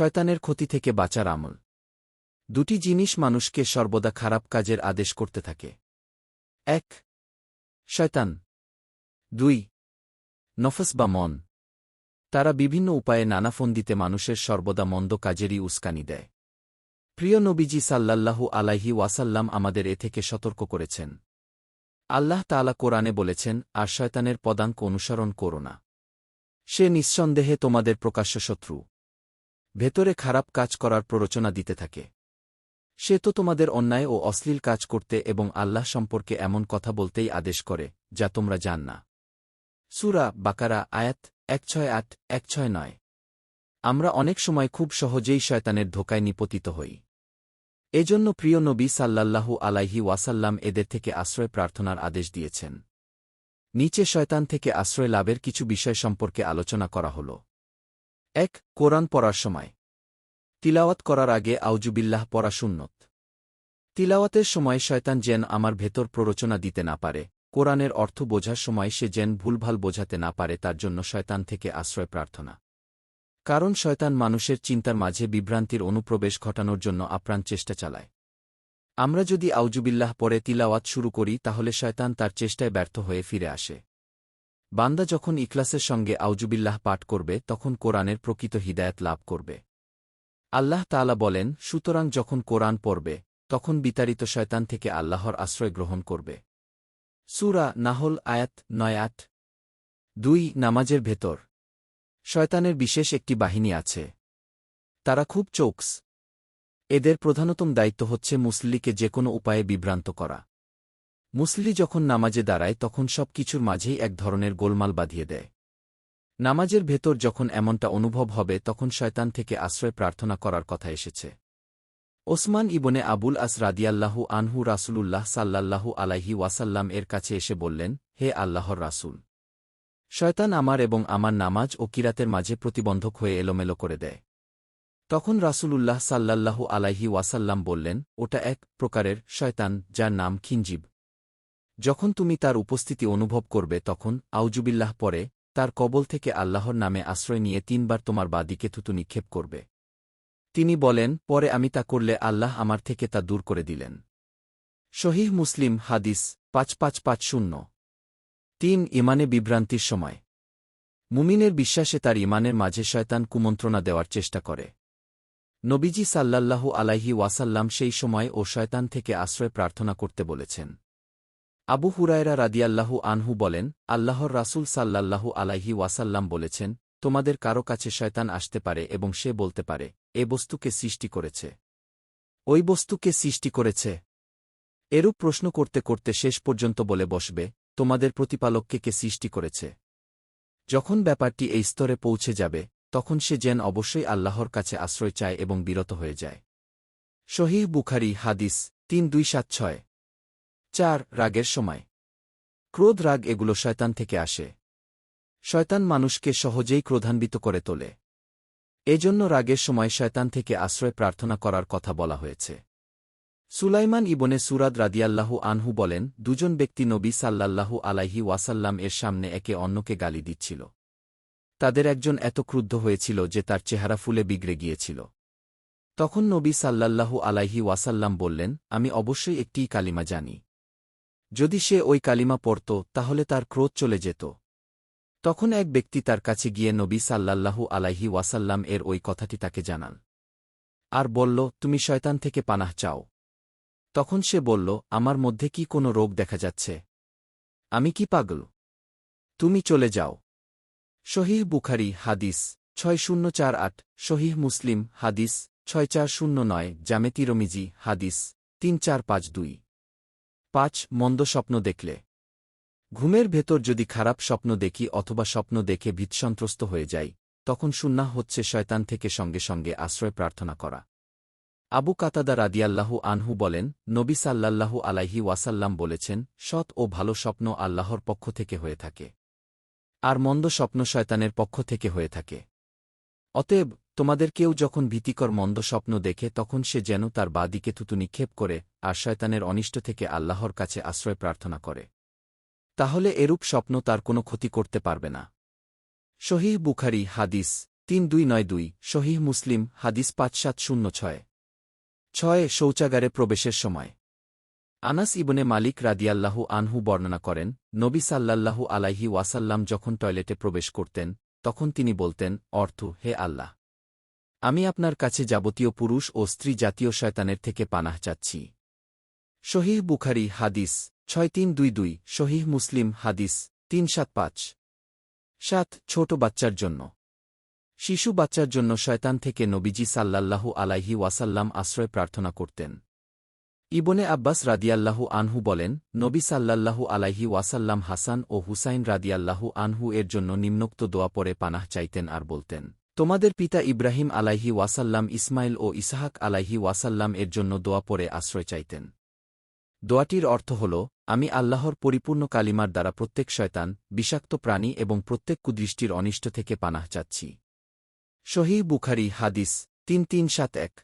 শয়তানের ক্ষতি থেকে বাঁচার আমল। দুটি জিনিস মানুষকে সর্বদা খারাপ কাজের আদেশ করতে থাকে। এক, শয়তান। দুই, নফস বা মন। তারা বিভিন্ন উপায়ে নানা ফন্দিতে মানুষের সর্বদা মন্দ কাজেরই উস্কানি দেয়। প্রিয় নবীজি সাল্লাল্লাহু আলাইহি ওয়াসাল্লাম আমাদের এ থেকে সতর্ক করেছেন। আল্লাহ তাআলা কোরআনে বলেছেন, আর শয়তানের পদাঙ্ক অনুসরণ করো না। সে নিঃসন্দেহে তোমাদের প্রকাশ্য শত্রু। ভেতরে খারাপ কাজ করার প্ররোচনা দিতে থাকে। সে তো তোমাদের অন্যায় ও অশ্লীল কাজ করতে এবং আল্লাহ সম্পর্কে এমন কথা বলতেই আদেশ করে, যা তোমরা জান না। সুরা বাকারা, আয়াত এক ছয় আট এক ছয় নয়। আমরা অনেক সময় খুব সহজেই শয়তানের ধোকায় নিপতিত হই। এজন্য প্রিয় নবী সাল্লাল্লাহু আলাইহি ওয়াসাল্লাম এদের থেকে আশ্রয় প্রার্থনার আদেশ দিয়েছেন। নিচে শয়তান থেকে আশ্রয় লাভের কিছু বিষয় সম্পর্কে আলোচনা করা হল। এক, কোরআন পড়ার সময়। তিলাওয়াত করার আগে আউজুবিল্লাহ পড়া সুন্নত। তিলাওয়াতের সময় শয়তান যেন আমার ভেতর প্ররোচনা দিতে না পারে, কোরআনের অর্থ বোঝার সময় সে যেন ভুলভাল বোঝাতে না পারে তার জন্য শয়তান থেকে আশ্রয় প্রার্থনা। কারণ শয়তান মানুষের চিন্তার মাঝে বিভ্রান্তির অনুপ্রবেশ ঘটানোর জন্য আপ্রাণ চেষ্টা চালায়। আমরা যদি আউজুবিল্লাহ পরে তিলাওয়াত শুরু করি তাহলে শয়তান তার চেষ্টায় ব্যর্থ হয়ে ফিরে আসে। বান্দা যখন ইকলাসের সঙ্গে আউজুবিল্লাহ পাঠ করবে, তখন কোরআনের প্রকৃত হিদায়ত লাভ করবে। আল্লাহ তাআলা বলেন, সুতরাং যখন কোরআন পড়বে, তখন বিতাড়িত শয়তান থেকে আল্লাহর আশ্রয় গ্রহণ করবে। সুরা নাহল আয়াত নয় আট। দুই, নামাজের ভেতর। শয়তানের বিশেষ একটি বাহিনী আছে। তারা খুব চোকস। এদের প্রধানতম দায়িত্ব হচ্ছে মুসলিকে যে কোনো উপায়ে বিভ্রান্ত করা। মুসলি যখন নামাজে দাঁড়ায়, তখন সব কিছুর মাঝেই এক ধরনের গোলমাল বাঁধিয়ে দেয়। নামাজের ভেতর যখন এমনটা অনুভব হবে, তখন শয়তান থেকে আশ্রয় প্রার্থনা করার কথা এসেছে। ওসমান ইবনে আবুল আস রাদিয়াল্লাহু আনহু রাসূলুল্লাহ সাল্লাল্লাহু আলাইহি ওয়াসাল্লাম এর কাছে এসে বললেন, হে আল্লাহর রাসূল! শয়তান আমার এবং আমার নামাজ ও কিরাতের মাঝে প্রতিবন্ধক হয়ে এলোমেলো করে দেয়। তখন রাসূলুল্লাহ সাল্লাল্লাহু আলাইহি ওয়াসাল্লাম বললেন, ওটা এক প্রকারের শয়তান যার নাম খিনজিব। যখন তুমি তার উপস্থিতি অনুভব করবে তখন আউজুবিল্লাহ পরে তার কবল থেকে আল্লাহর নামে আশ্রয় নিয়ে তিনবার তোমার বা দিকে থুতু নিক্ষেপ করবে। তিনি বলেন, পরে আমি তা করলে আল্লাহ আমার থেকে তা দূর করে দিলেন। শহীহ মুসলিম হাদিস পাঁচ পাঁচ পাঁচ শূন্য। তিন, ইমানে বিভ্রান্তির সময়। মুমিনের বিশ্বাসে তার ইমানের মাঝে শয়তান কুমন্ত্রণা দেওয়ার চেষ্টা করে। নবীজি সাল্লাল্লাহু আলাইহি ওয়াসাল্লাম সেই সময় ও শয়তান থেকে আশ্রয় প্রার্থনা করতে বলেছেন। আবু হুরায়রা রাদিয়াল্লাহু আনহু বলেন, আল্লাহর রাসূল সাল্লাল্লাহু আলাইহি ওয়াসাল্লাম বলেছেন, তোমাদের কারও কাছে শয়তান আসতে পারে এবং সে বলতে পারে, এ বস্তুকে সৃষ্টি করেছে। ওই বস্তুকে সৃষ্টি করেছে। এরূপ প্রশ্ন করতে করতে শেষ পর্যন্ত বলে বসবে, তোমাদের প্রতিপালককে কে সৃষ্টি করেছে। যখন ব্যাপারটি এই স্তরে পৌঁছে যাবে, তখন সে যেন অবশ্যই আল্লাহর কাছে আশ্রয় চায় এবং বিরত হয়ে যায়। শহীহ বুখারি হাদিস তিন দুই সাত ছয়। চার, রাগের সময়। ক্রোধ রাগ এগুলো শয়তান থেকে আসে। শয়তান মানুষকে সহজেই ক্রোধান্বিত করে তোলে। এজন্য রাগের সময় শয়তান থেকে আশ্রয় প্রার্থনা করার কথা বলা হয়েছে। সুলাইমান ইবনে সুরাদ রাদিয়াল্লাহু আনহু বলেন, দুজন ব্যক্তি নবী সাল্লাল্লাহু আলাইহি ওয়াসাল্লাম এর সামনে একে অন্যকে গালি দিচ্ছিল। তাদের একজন এত ক্রুদ্ধ হয়েছিল যে তার চেহারা ফুলে বিগড়ে গিয়েছিল। তখন নবী সাল্লাল্লাহু আলাইহি ওয়াসাল্লাম বললেন, আমি অবশ্যই একটিই কালিমা জানি। যদি সে ওই কালিমা পড়ত, তাহলে তার ক্রোধ চলে যেত। তখন এক ব্যক্তি তার কাছে গিয়ে নবী সাল্লাল্লাহু আলাইহি ওয়াসাল্লাম এর ওই কথাটি তাকে জানান। আর বলল, তুমি শয়তান থেকে পানাহ চাও। তখন সে বলল, আমার মধ্যে কি কোনো রোগ দেখা যাচ্ছে? আমি কি পাগল? তুমি চলে যাও। শহীহ বুখারি, হাদিস ছয় শূন্য চার আট শহীহ মুসলিম, হাদিস ছয় চার শূন্য নয় জামেতিরমিজি হাদিস তিন চার পাঁচ দুই। পাঁচ, মন্দ স্বপ্ন দেখলে। ঘুমের ভেতর যদি খারাপ স্বপ্ন দেখি অথবা স্বপ্ন দেখে ভীতসন্ত্রস্ত হয়ে যাই, তখন সুন্না হচ্ছে শয়তান থেকে সঙ্গে সঙ্গে আশ্রয় প্রার্থনা করা। আবু কাতাদা রাদিয়াল্লাহু আনহু বলেন, নবী সাল্লাল্লাহু আলাইহি ওয়াসাল্লাম বলেছেন, সৎ ও ভালো স্বপ্ন আল্লাহর পক্ষ থেকে হয়ে থাকে। আর মন্দ স্বপ্ন শয়তানের পক্ষ থেকে হয়ে থাকে। অতএব, তোমাদের কেউ যখন ভীতিকর মন্দ স্বপ্ন দেখে তখন সে যেন তার বাদিকে থুতু নিক্ষেপ করে আর শয়তানের অনিষ্ট থেকে আল্লাহর কাছে আশ্রয় প্রার্থনা করে। তাহলে এরূপ স্বপ্ন তার কোনো ক্ষতি করতে পারবে না। শহীহ বুখারি হাদিস তিন দুই নয় দুই শহীহ মুসলিম হাদিস পাঁচ সাত শূন্য ছয়। ছয়, শৌচাগারে প্রবেশের সময়। আনাস ইবনে মালিক রাদিয়াল্লাহু আনহু বর্ণনা করেন, নবী সাল্লাল্লাহু আলাইহি ওয়াসাল্লাম যখন টয়লেটে প্রবেশ করতেন, তখন তিনি বলতেন, অর্থ, হে আল্লাহ! আমি আপনার কাছে যাবতীয় পুরুষ ও স্ত্রী জাতীয় শয়তানের থেকে পানাহ চাচ্ছি। শহীহ বুখারি হাদিস ছয় তিন দুই দুই শহীহ মুসলিম হাদিস, তিন সাত পাঁচ। সাত, ছোট বাচ্চার জন্য। শিশু বাচ্চার জন্য শয়তান থেকে নবীজি সাল্লাল্লাহু আলাইহি ওয়াসাল্লাম আশ্রয় প্রার্থনা করতেন। ইবনে আব্বাস রাদিয়াল্লাহু আনহু বলেন, নবী সাল্লাল্লাহু আলাইহি ওয়াসাল্লাম হাসান ও হুসাইন রাদিয়াল্লাহু আনহু এর জন্য নিম্নোক্ত দোয়া পরে পানাহ চাইতেন আর বলতেন, তোমাদের পিতা ইব্রাহিম আলাইহি ওয়াসাল্লাম, ইসমাইল ও ইসাহাক আলাইহি ওয়াসাল্লাম এর জন্য দোয়া পরে আশ্রয় চাইতেন। দোয়াটির অর্থ হল, আমি আল্লাহর পরিপূর্ণ কালিমার দ্বারা প্রত্যেক শয়তান, বিষাক্ত প্রাণী এবং প্রত্যেক কুদৃষ্টির অনিষ্ট থেকে পানাহ চাচ্ছি। শহীহ বুখারি হাদিস তিন তিন সাত এক।